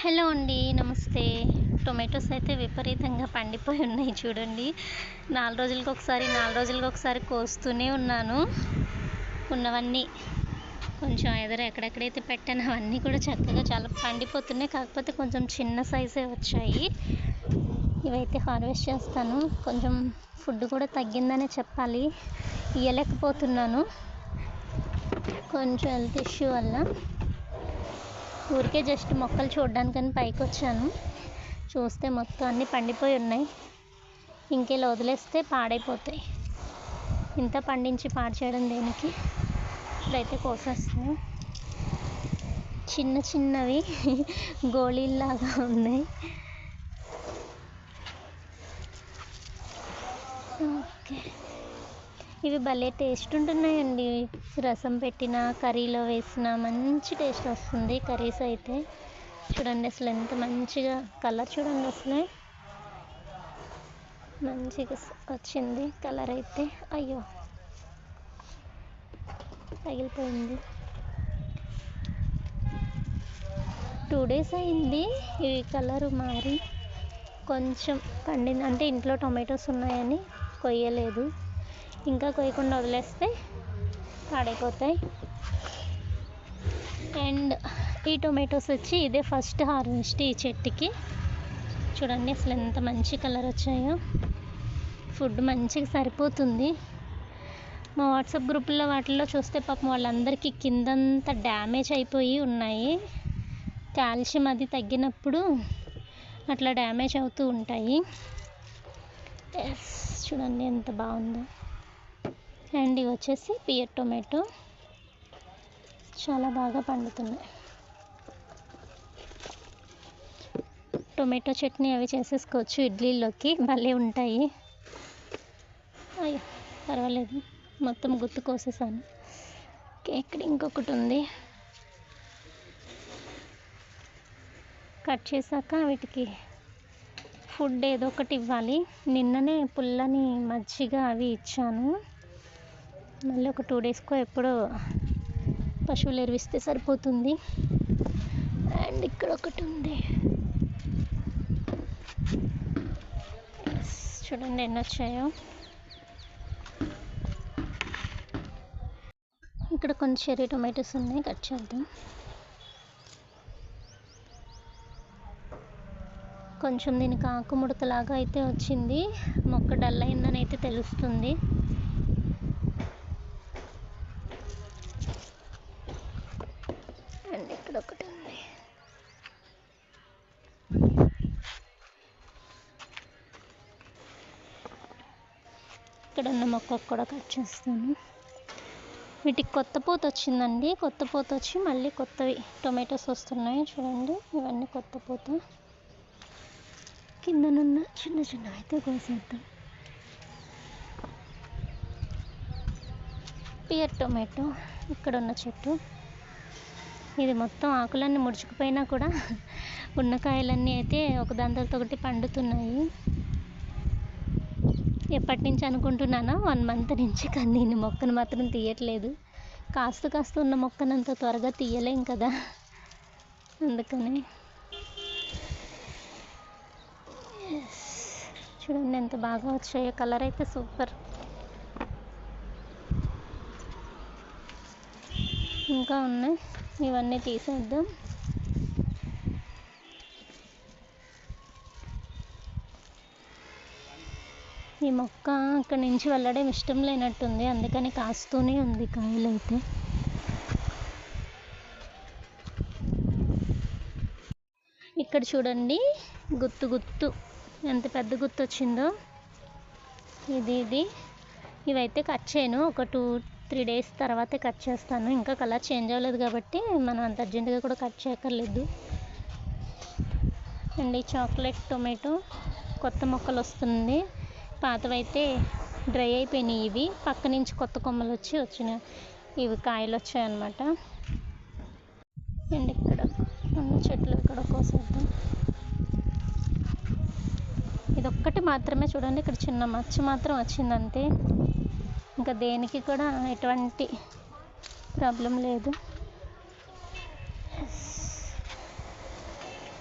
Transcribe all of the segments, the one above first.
Hello అండి నమస్తే. Tomatoes అయితే విపరీతంగా పండిపోయి ఉన్నాయి చూడండి. నాలుగు రోజులకు ఒకసారి నాలుగు రోజులకు ఒకసారి కోస్తూనే ఉన్నాను. ఉన్నవన్నీ కొంచెం ఎదురు ఎక్కడెక్కడైతే పెట్టాను అవన్నీ కూడా చక్కగా చాలా పండిపోతున్నాయి. కాకపోతే కొంచెం చిన్న సైజే వచ్చాయి. ఇవైతే హార్వెస్ట్ చేస్తాను. కొంచెం ఫుడ్ కూడా తగ్గిందనే చెప్పాలి. ఇవ్వలేకపోతున్నాను కొంచెం హెల్త్ ఇష్యూ వల్ల. ఊరికే జస్ట్ మొక్కలు చూడడానికని పైకి వచ్చాను చూస్తే మొత్తం అన్నీ పండిపోయి ఉన్నాయి. ఇంకెలా వదిలేస్తే పాడైపోతాయి. ఇంత పండించి పాడు చేయడం దేనికి? ఇప్పుడైతే కోసేస్తున్నాం. చిన్న చిన్నవి గోళీల్లాగా ఉన్నాయి ఓకే ఇవి భలే టేస్ట్ ఉంటున్నాయండి. రసం పెట్టిన కర్రీలో వేసిన మంచి టేస్ట్ వస్తుంది కర్రీస్ అయితే. చూడండి అసలు ఎంత మంచిగా కలర్ చూడండి అసలే. మంచిగా వచ్చింది కలర్ అయితే. అయ్యో! పగిలిపోయింది టూ డేస్ అయింది ఇవి కలర్ మారి. కొంచెం పండింది అంటే ఇంట్లో టొమాటోస్ ఉన్నాయని కొయ్యలేదు. ఇంకా కొయ్యకుండా వదిలేస్తే పాడైపోతాయి. అండ్ ఈ టొమాటోస్ వచ్చి ఇదే ఫస్ట్ హార్వెస్ట్ ఈ చెట్టుకి. చూడండి అసలు ఎంత మంచి కలర్ వచ్చాయో. ఫుడ్ మంచిగా సరిపోతుంది. మా వాట్సాప్ గ్రూపుల్లో వాటిల్లో చూస్తే పాపం వాళ్ళందరికీ కిందంతా డ్యామేజ్ అయిపోయి ఉన్నాయి. కాల్షియం అది తగ్గినప్పుడు అట్లా డ్యామేజ్ అవుతూ ఉంటాయి. ఎస్ చూడండి ఎంత బాగుందో. అండ్ ఇవి వచ్చేసి పియర్ టొమాటో. చాలా బాగా పండుతున్నాయి. టొమాటో చట్నీ అవి చేసేసుకోవచ్చు ఇడ్లీలోకి భలే ఉంటాయి. అయ్యో పర్వాలేదు మొత్తం గుర్తు కోసేసాను. ఇక్కడ ఇంకొకటి ఉంది. కట్ చేశాక వీటికి ఫుడ్ ఏదో ఒకటి ఇవ్వాలి. నిన్ననే పుల్లని మజ్జిగ అవి ఇచ్చాను. మళ్ళీ ఒక టూ డేస్కో ఎప్పుడో పశువులు ఎరువిస్తే సరిపోతుంది. అండ్ ఇక్కడ ఒకటి ఉంది. చూడండి ఎన్ని వచ్చాయో. ఇక్కడ కొన్ని చెర్రీ టొమాటోస్ ఉన్నాయి కట్ చేద్దాం. కొంచెం దీనికి ఆకుముడతలాగా అయితే వచ్చింది. మొక్క డల్ అయిందని అయితే తెలుస్తుంది అండ్ ఇక్కడ ఒకటి ఉంది ఇక్కడ ఉన్న మొక్కకు కూడా కట్ చేస్తాను. వీటికి కొత్త పూత వచ్చిందండి. కొత్త పూత వచ్చి మళ్ళీ కొత్తవి టొమాటోస్ వస్తున్నాయి చూడండి. ఇవన్నీ కొత్త పూత. కిందనున్న చిన్న చిన్న అయితే కోసేద్దాం. పియర్ టొమాటో ఇక్కడ ఉన్న చెట్టు. ఇది మొత్తం ఆకులన్నీ ముడుచుకుపోయినా కూడా ఉన్న కాయలన్నీ అయితే ఒక తర్వాత ఒకటి పండుతున్నాయి. ఎప్పటి నుంచి అనుకుంటున్నానో వన్ మంత్ నుంచి కానీ నేను మొక్కను మాత్రం తీయట్లేదు. కాస్త కాస్త ఉన్న మొక్కను అంత త్వరగా తీయలేం కదా. అందుకని. చూడండి ఎంత బాగా వచ్చాయో కలర్ అయితే సూపర్. ఇంకా ఉన్నాయి. ఇవన్నీ తీసేద్దాం. ఈ మొక్క అక్కడి నుంచి వెళ్ళడం ఇష్టం లేనట్టుంది అందుకని కాస్తూనే ఉంది కాయలు అయితే ఇక్కడ చూడండి గుత్తు గుత్తు. ఎంత పెద్ద గుత్తు వచ్చిందో ఇది ఇది. ఇవైతే కట్ చేయను ఒక టూ త్రీ డేస్ తర్వాతే కట్ చేస్తాను. ఇంకా కలర్ చేంజ్ అవ్వలేదు కాబట్టి మనం అంత అర్జెంటుగా కూడా కట్ చేయక్కర్లేదు. అండ్ ఈ చాక్లెట్ టొమాటో కొత్త మొక్కలు వస్తుంది. పాతవైతే డ్రై అయిపోయినాయి ఇవి. పక్క నుంచి కొత్త కొమ్మలు వచ్చి వచ్చినాయి ఇవి కాయలు వచ్చాయన్నమాట. అండ్ ఇక్కడ ఉన్న చెట్లు ఇక్కడ కోసేద్దాం. ఇదొక్కటి మాత్రమే చూడండి. ఇక్కడ చిన్న మచ్చ మాత్రం వచ్చిందంతే. ఇంకా దేనికి కూడా ఎటువంటి ప్రాబ్లం లేదు.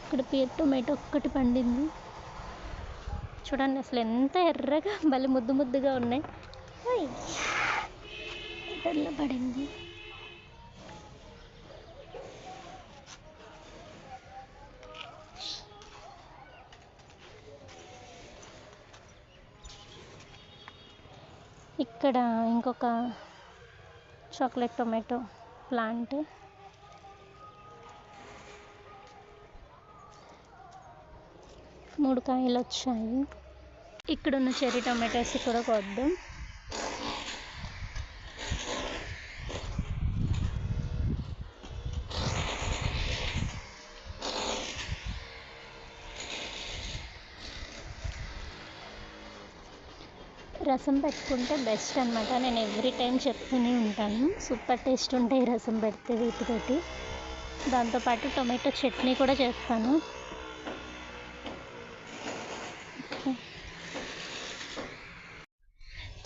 ఇక్కడ పేరు టొమాటో ఒక్కటి పండింది. చూడండి అసలు ఎంత ఎర్రగా భలే ముద్దు ముద్దుగా ఉన్నాయి. పడింది. ఇక్కడ ఇంకొక చాక్లెట్ టొమాటో ప్లాంట్. మూడు కాయలు వచ్చాయి ఇక్కడ ఉన్న చెర్రీ టొమాటోస్ కూడా కొద్దాం. రసం పెట్టుకుంటే బెస్ట్ అనమాట నేను ఎవ్రీ టైం చెప్తూనే ఉంటాను. సూపర్ టేస్ట్ ఉంటాయి రసం పెడితే వీటితోటి. దాంతోపాటు టొమాటో చట్నీ కూడా చేస్తాను.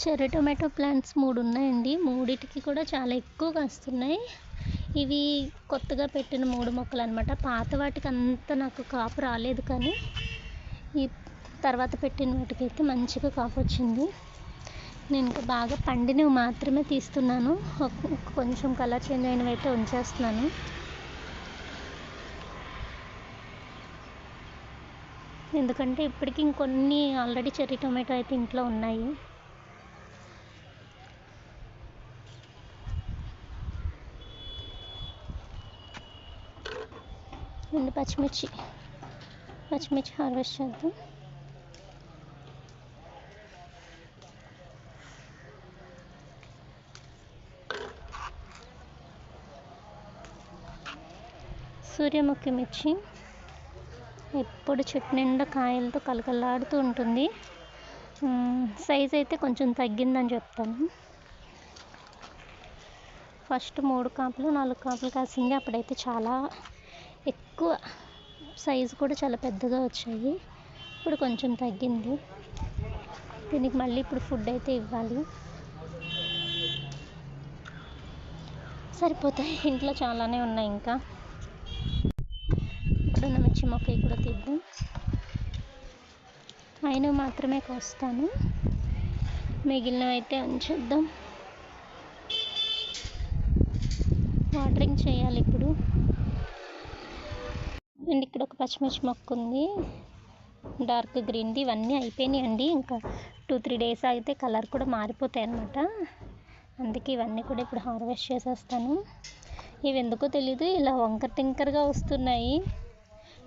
చెర్రీ టొమాటో ప్లాంట్స్ మూడు ఉన్నాయండి. మూడిటికి కూడా చాలా ఎక్కువ కాస్తున్నాయి. ఇవి కొత్తగా పెట్టిన మూడు మొక్కలు అనమాట పాత వాటికి అంత నాకు కాపు రాలేదు కానీ ఈ తర్వాత పెట్టిన వాటికైతే మంచిగా కాపు వచ్చింది. నేను ఇంకా బాగా పండినవి మాత్రమే తీస్తున్నాను. కొంచెం కలర్ చేంజ్ అయినవి అయితే ఉంచేస్తున్నాను. ఎందుకంటే ఇప్పటికి ఇంకొన్ని ఆల్రెడీ చెర్రీ టొమాటో అయితే ఇంట్లో ఉన్నాయి. రెండు పచ్చిమిర్చి పచ్చిమిర్చి హార్వెస్ట్ చేద్దాం. సూర్యముఖి మిర్చి ఎప్పుడు చెట్టు నిండా కాయలతో కలకలాడుతూ ఉంటుంది. సైజ్ అయితే కొంచెం తగ్గిందని చెప్తాను. ఫస్ట్ మూడు కాపులు నాలుగు కాపులు కాసింది. అప్పుడైతే చాలా ఎక్కువ సైజు కూడా చాలా పెద్దగా వచ్చాయి. ఇప్పుడు కొంచెం తగ్గింది. దీనికి మళ్ళీ ఇప్పుడు ఫుడ్ అయితే ఇవ్వాలి. సరిపోతాయి. ఇంట్లో చాలానే ఉన్నాయి ఇంకా. ఇప్పుడున్న మొక్క కూడా తీద్దాం. ఆయన మాత్రమే కోస్తాను. మిగిలిన అయితే ఉంచేద్దాం. వాటరింగ్ చేయాలి ఇప్పుడు. అండ్ ఇక్కడ ఒక పచ్చిమిర్చి మొక్క ఉంది. డార్క్ గ్రీన్ది ఇవన్నీ అయిపోయినాయి అండి ఇంకా టూ త్రీ డేస్ ఆగితే కలర్ కూడా మారిపోతాయి అన్నమాట. అందుకే ఇవన్నీ కూడా ఇప్పుడు హార్వెస్ట్ చేసేస్తాను. ఇవి ఎందుకో తెలీదు ఇలా వంకర టింకర్గా వస్తున్నాయి.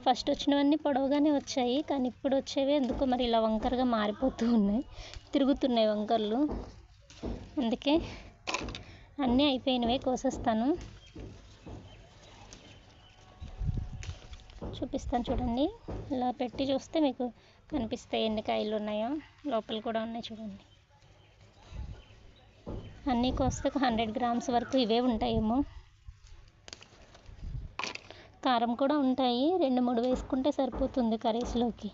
ఫస్ట్ వచ్చినవన్నీ పొడవుగానే వచ్చాయి కానీ ఇప్పుడు వచ్చేవి ఎందుకో మరి ఇలా వంకరగా మారిపోతూ ఉన్నాయి. తిరుగుతున్నాయి వంకర్లు. అందుకే అన్నీ అయిపోయినవే కోసేస్తాను. చూపిస్తాను చూడండి. ఇలా పెట్టి చూస్తే మీకు కనిపిస్తాయి ఎన్ని కాయలు ఉన్నాయో. లోపల కూడా ఉన్నాయి చూడండి. అన్నీ కోస్తే హండ్రెడ్ గ్రామ్స్ వరకు ఇవే ఉంటాయేమో. కారం కూడా ఉంటాయి. రెండు మూడు వేసుకుంటే సరిపోతుంది కర్రీస్లోకి.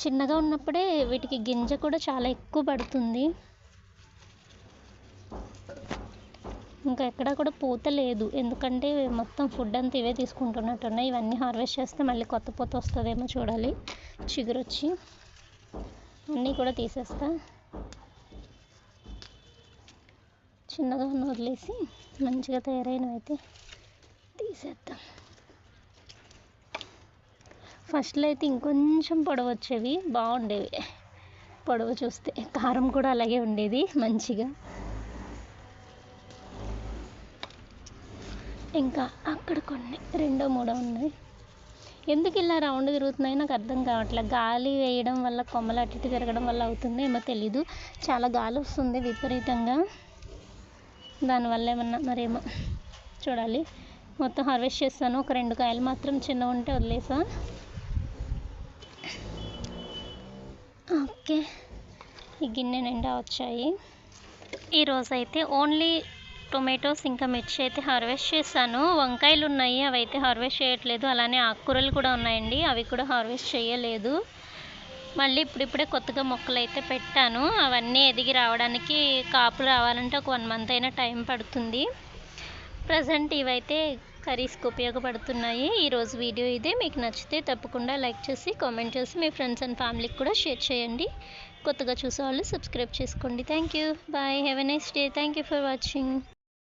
చిన్నగా ఉన్నప్పుడే వీటికి గింజ కూడా చాలా ఎక్కువ పడుతుంది. ఇంకా ఎక్కడా కూడా పూత లేదు. ఎందుకంటే మొత్తం ఫుడ్ అంతా ఇవే తీసుకుంటున్నట్టున్నాయి. ఇవన్నీ హార్వెస్ట్ చేస్తే మళ్ళీ కొత్త పూత వస్తుందేమో చూడాలి. చిగురొచ్చి అన్నీ కూడా తీసేస్తా. చిన్నగా వదిలేసి మంచిగా తయారైనవి అయితే తీసేద్దాం. ఫస్ట్లో అయితే ఇంకొంచెం పొడవు వచ్చేవి బాగుండేవి. పొడవు చూస్తే కారం కూడా అలాగే ఉండేది మంచిగా. ఇంకా అక్కడ కొన్ని రెండో మూడో ఉన్నాయి. ఎందుకు ఇలా రౌండ్ తిరుగుతున్నాయి నాకు అర్థం కావట్లేదు గాలి వేయడం వల్ల కొమ్మలు అటు ఇటు తిరగడం వల్ల అవుతుంది ఏమో తెలీదు. చాలా గాలి వస్తుంది విపరీతంగా. దానివల్ల ఏమన్నా మరేమో చూడాలి. మొత్తం హార్వెస్ట్ చేస్తాను. ఒక రెండు కాయలు మాత్రం చిన్న ఉంటే వదిలేసా. ఓకే. ఈ గిన్నె నిండా వచ్చాయి. ఈరోజు అయితే ఓన్లీ టొమాటోస్ ఇంకా మిర్చి అయితే హార్వెస్ట్ చేశాను. వంకాయలు ఉన్నాయి అవి అయితే హార్వెస్ట్ చేయట్లేదు. అలానే ఆకుకూరలు కూడా ఉన్నాయండి అవి కూడా హార్వెస్ట్ చేయలేదు. మళ్ళీ ఇప్పుడిప్పుడే కొత్తగా మొక్కలు అయితే పెట్టాను. అవన్నీ ఎదిగి రావడానికి కాపు రావాలంటే ఒక వన్ మంత్ అయినా టైం పడుతుంది. ప్రజెంట్ ఇవైతే కర్రీస్కి ఉపయోగపడుతున్నాయి. ఈరోజు వీడియో ఇదే. మీకు నచ్చితే తప్పకుండా లైక్ చేసి కామెంట్ చేసి మీ ఫ్రెండ్స్ అండ్ ఫ్యామిలీకి కూడా షేర్ చేయండి. కొత్తగా చూసే వాళ్ళు సబ్స్క్రైబ్ చేసుకోండి. Thank you. Bye. Have a nice day. Thank you for watching.